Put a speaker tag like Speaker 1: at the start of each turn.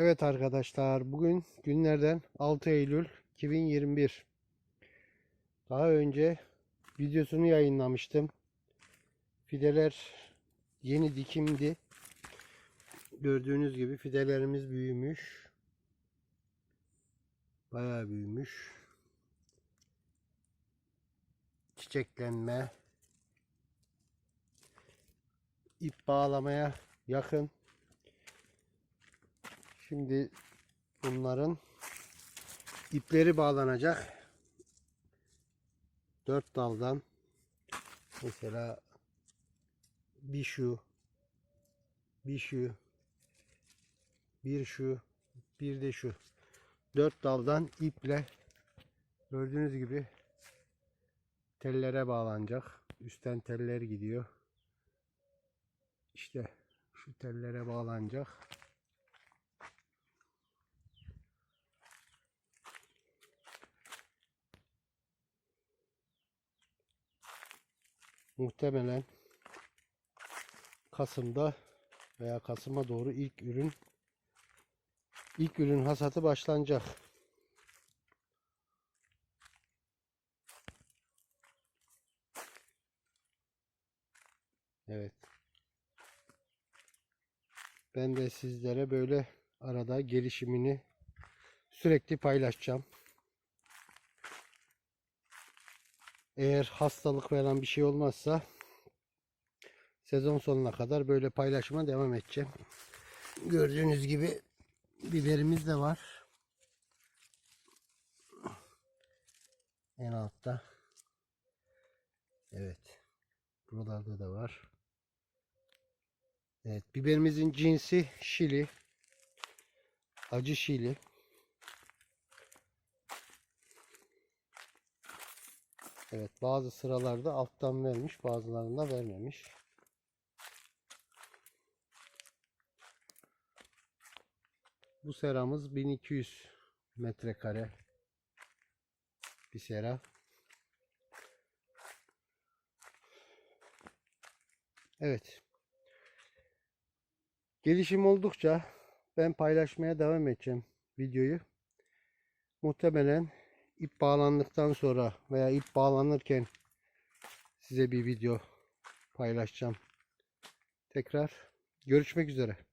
Speaker 1: Evet arkadaşlar bugün günlerden 6 Eylül 2021. Daha önce videosunu yayınlamıştım. Fideler yeni dikimdi. Gördüğünüz gibi fidelerimiz büyümüş. Bayağı büyümüş. Çiçeklenme. ip bağlamaya yakın. Şimdi bunların ipleri bağlanacak. Dört daldan mesela bir şu bir şu bir şu bir de şu dört daldan iple gördüğünüz gibi tellere bağlanacak. Üstten teller gidiyor. İşte şu tellere bağlanacak. Muhtemelen Kasım'da veya Kasım'a doğru ilk ürün ilk ürün hasatı başlanacak. Evet. Ben de sizlere böyle arada gelişimini sürekli paylaşacağım. Eğer hastalık veren bir şey olmazsa sezon sonuna kadar böyle paylaşıma devam edeceğim. Gördüğünüz gibi biberimiz de var. En altta. Evet. Buralarda da var. Evet, biberimizin cinsi şili. Acı şili. Evet, bazı sıralarda alttan vermiş, bazılarında vermemiş. Bu seramız 1200 metrekare bir sera. Evet. Gelişim oldukça ben paylaşmaya devam edeceğim videoyu. Muhtemelen ip bağlandıktan sonra veya ip bağlanırken size bir video paylaşacağım. Tekrar görüşmek üzere.